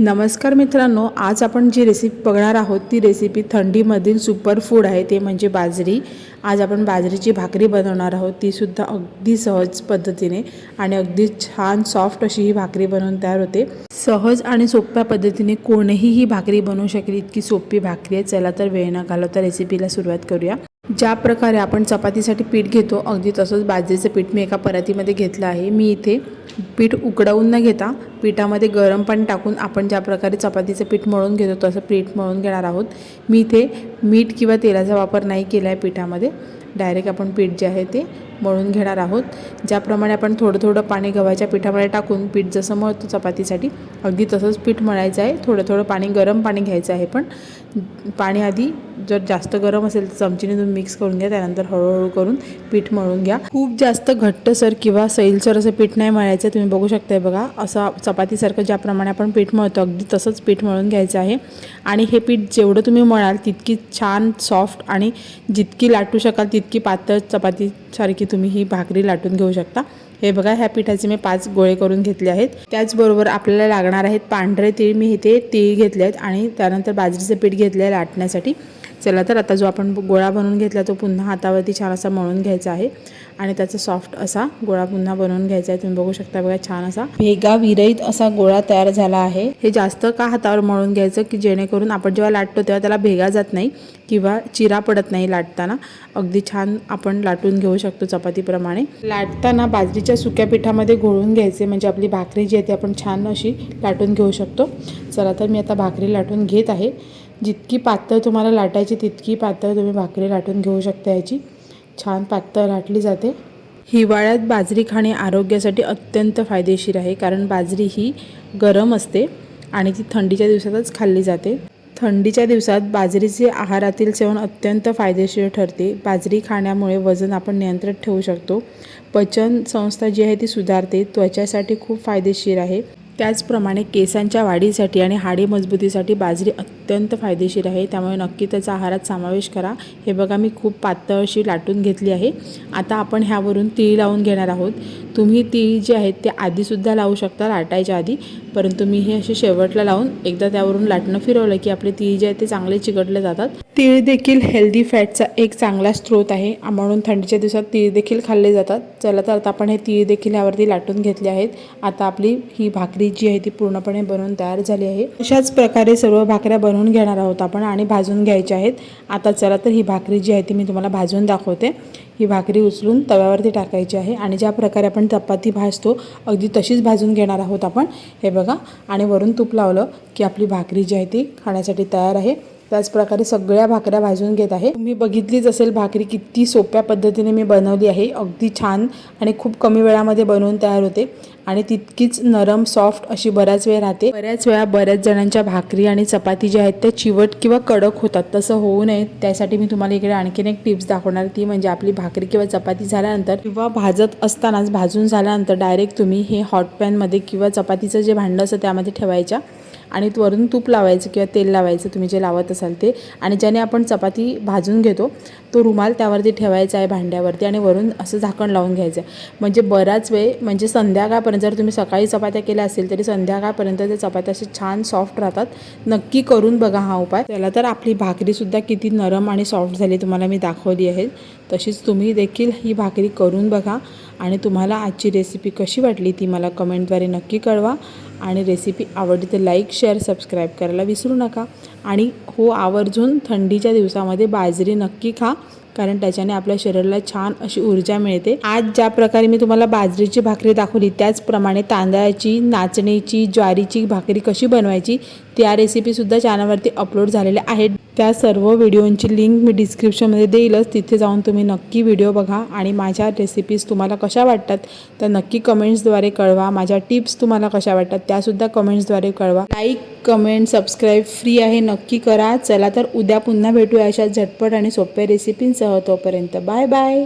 नमस्कार मित्रांनो आज आपण जी रेसिपी बघणार आहोत ती रेसिपी थंडीमधील सुपर फूड आहे ते म्हणजे बाजरी. आज आपण बाजरीची भाकरी बनवणार आहोत तीसुद्धा अगदी सहज पद्धतीने आणि अगदी छान सॉफ्ट अशी ही भाकरी बनवून तयार होते. सहज आणि सोप्या पद्धतीने कोणीही ही भाकरी बनवू शकेल इतकी सोपी भाकरी आहे. चला तर वेळ न घालवता रेसिपीला सुरुवात करूया. ज्या प्रकारे आपण चपातीसाठी पीठ घेतो अगदी तसंच बाजरीचं पीठ मी एका परातीमध्ये घेतलं आहे. मी इथे पीठ उकडवून न घेता पिठामध्ये गरम पाणी टाकून आपण ज्या प्रकारे चपातीचं पीठ मळून घेतो तसं पीठ मळून घेणार आहोत. मी इथे मीठ किंवा तेलाचा वापर नाही केला आहे पिठामध्ये. डायरेक्ट आपण पीठ जे आहे ते मळून घेणार आहोत. ज्याप्रमाणे आपण थोडं थोडं पाणी गव्हाच्या पिठामध्ये टाकून पीठ जसं मळतो चपातीसाठी अगदी तसंच पीठ मळायचं आहे. थोडं थोडं पाणी गरम पाणी घ्यायचं आहे पण पाणी आधी जर जास्त गरम असेल तर चमचीने तुम्ही मिक्स करून घ्या. त्यानंतर हळूहळू करून पीठ मळून घ्या. खूप जास्त घट्टसर किंवा सैलसर असं पीठ नाही मळायचं तुम्ही बघू शकताय बघा. असं चपातीसारखं ज्याप्रमाणे आपण पीठ मळतो अगदी तसंच पीठ मळून घ्यायचं आहे. आणि हे पीठ जेवढं तुम्ही मळाल तितकी छान सॉफ्ट आणि जितकी लाटू शकाल तितकी पातळ चपातीसारखी तुम्ही ही भाकरी लाटून घेऊ शकता. हे बघा ह्या पिठाचे मी पाच गोळे करून घेतले आहेत. त्याचबरोबर आपल्याला लागणार आहेत पांढरे तीळ. मी इथे तीळ घेतले आहेत आणि त्यानंतर बाजरीचं पीठ घेतलं आहे लाटण्यासाठी. चला तर आता जो आपण गोळा बनवून घेतला तो पुन्हा हातावरती छान असा मळून घ्यायचा आहे. आणि त्याचा सॉफ्ट असा गोळा पुन्हा बनवून घ्यायचा आहे. तुम्ही बघू शकता बघा छान असा भेगा विरहित असा गोळा तयार झाला आहे. हे जास्त का हातावर मळून घ्यायचं की जेणेकरून आपण जेव्हा लाटतो तेव्हा त्याला भेगा जात नाही किंवा चिरा पडत नाही लाटताना. अगदी छान आपण लाटून घेऊ शकतो चपातीप्रमाणे. लाटताना बाजरीच्या सुक्या पिठामध्ये घोळून घ्यायचे. म्हणजे आपली भाकरी जी आहे ती आपण छान अशी लाटून घेऊ शकतो. चला तर मी आता भाकरी लाटून घेत आहे. जितकी पातळ तुम्हाला लाटायची तितकी पातळ तुम्ही भाकरी लाटून घेऊ शकता याची. छान पातळ लाटली जाते. हिवाळ्यात बाजरी खाणे आरोग्यासाठी अत्यंत फायदेशीर आहे कारण बाजरी ही गरम असते आणि ती थंडीच्या दिवसातच खाल्ली जाते. थंडीच्या दिवसात बाजरीचे आहारातील सेवन अत्यंत फायदेशीर ठरते. बाजरी खाण्यामुळे वजन आपण नियंत्रित ठेवू शकतो. पचन संस्था जी आहे ती सुधारते त्वचासाठी खूप फायदेशीर आहे. त्याचप्रमाणे केसांच्या वाढीसाठी आणि हाडे मजबूतीसाठी बाजरी अत्यंत फायदेशीर आहे. त्यामुळे नक्की त्याचा आहारात समावेश करा. हे बघा मी खूप पातळ अशी लाटून घेतली आहे. आता आपण ह्यावरून तीळ लावून घेणार आहोत. तुम्ही तीळ जे आहेत ते आधीसुद्धा लावू शकता लाटायच्या आधी. परंतु मी हे असे शेवटला लावून एकदा त्यावरून लाटणं फिरवलं की आपले तीळ जे आहेत ते चांगले चिकटले जातात. तीळ देखील हेल्दी फॅटचा एक चांगला स्रोत आहे. म्हणून थंडीच्या दिवसात तीळ देखील खाल्ले जातात. चला तर आता आपण हे तीळ देखील यावरती लाटून घेतले आहेत. आता आपली ही भाकरी जी आहे ती पूर्णपणे बनवून तयार झाली आहे. अशाच प्रकारे सर्व भाकऱ्या बनवून घेणार आहोत आपण आणि भाजून घ्यायच्या आहेत. आता चला तर ही भाकरी जी आहे ती मी तुम्हाला भाजून दाखवते. ही भाकरी उचलून तव्यावरती टाकायची आहे आणि ज्या प्रकारे आपण चपाती भाजतो अगदी तशीच भाजून घेणार आहोत आपण. हे बघा आणि वरून तूप लावलं की आपली भाकरी जी आहे ती खाण्यासाठी तयार आहे. त्याचप्रकारे सगळ्या भाकऱ्या भाजून घेत आहे. तुम्ही बघितलीच असेल भाकरी किती सोप्या पद्धतीने मी बनवली आहे. अगदी छान आणि खूप कमी वेळामध्ये बनवून तयार होते. आणि तितकीच नरम सॉफ्ट अशी बऱ्याच वेळ राहते. बऱ्याच वेळा बऱ्याच जणांच्या भाकरी आणि चपाती ज्या आहेत त्या चिवट किंवा कडक होतात. तसं होऊ नये. त्यासाठी मी तुम्हाला इकडे आणखीन एक टिप्स दाखवणार. ती म्हणजे आपली भाकरी किंवा चपाती झाल्यानंतर किंवा भाजत असतानाच भाजून झाल्यानंतर डायरेक्ट तुम्ही हे हॉट पॅनमध्ये किंवा चपातीचं जे भांडं असतं त्यामध्ये ठेवायच्या. आणि वरून तूप लावायचं किंवा तेल लावायचं तुम्ही जे लावत असाल ते. आणि ज्याने आपण चपाती भाजून घेतो तो रुमाल त्यावरती ठेवायचा आहे भांड्यावरती आणि वरून असं झाकण लावून घ्यायचं आहे. म्हणजे बराच वेळ म्हणजे संध्याकाळपर्यंत जर तुम्ही सकाळी चपात्या केल्या असेल तरी संध्याकाळपर्यंत त्या चपात्या असे छान सॉफ्ट राहतात. नक्की करून बघा हा उपाय. त्याला तर आपली भाकरीसुद्धा किती नरम आणि सॉफ्ट झाली तुम्हाला मी दाखवली आहे. तशीच तुम्ही देखील ही भाकरी करून बघा. आणि तुम्हाला आजची रेसिपी कशी वाटली ती मला कमेंटद्वारे नक्की कळवा. आणि रेसिपी आवडली तर लाईक शेअर सबस्क्राईब करायला विसरू नका. आणि हो आवर्जून थंडीच्या दिवसामध्ये बाजरी नक्की खा कारण त्याच्याने आपल्या शरीराला छान अशी ऊर्जा मिळते. आज ज्या प्रकारे मी तुम्हाला बाजरीची भाकरी दाखवली त्याचप्रमाणे तांदळाची नाचणीची ज्वारीची भाकरी कशी बनवायची त्या रेसिपीसुद्धा चॅनलवरती अपलोड झालेल्या आहेत. त्या सर्व व्हिडिओंची लिंक मी डिस्क्रिप्शनमध्ये देईलच. तिथे जाऊन तुम्ही नक्की व्हिडिओ बघा आणि माझ्या रेसिपीज तुम्हाला कशा वाटतात तर नक्की कमेंट्सद्वारे कळवा. माझ्या टिप्स तुम्हाला कशा वाटतात त्यासुद्धा कमेंट्सद्वारे कळवा. लाईक कमेंट सबस्क्राईब फ्री आहे नक्की करा. चला तर उद्या पुन्हा भेटूया अशा झटपट आणि सोप्या रेसिपींसह तोपर्यंत. Bye bye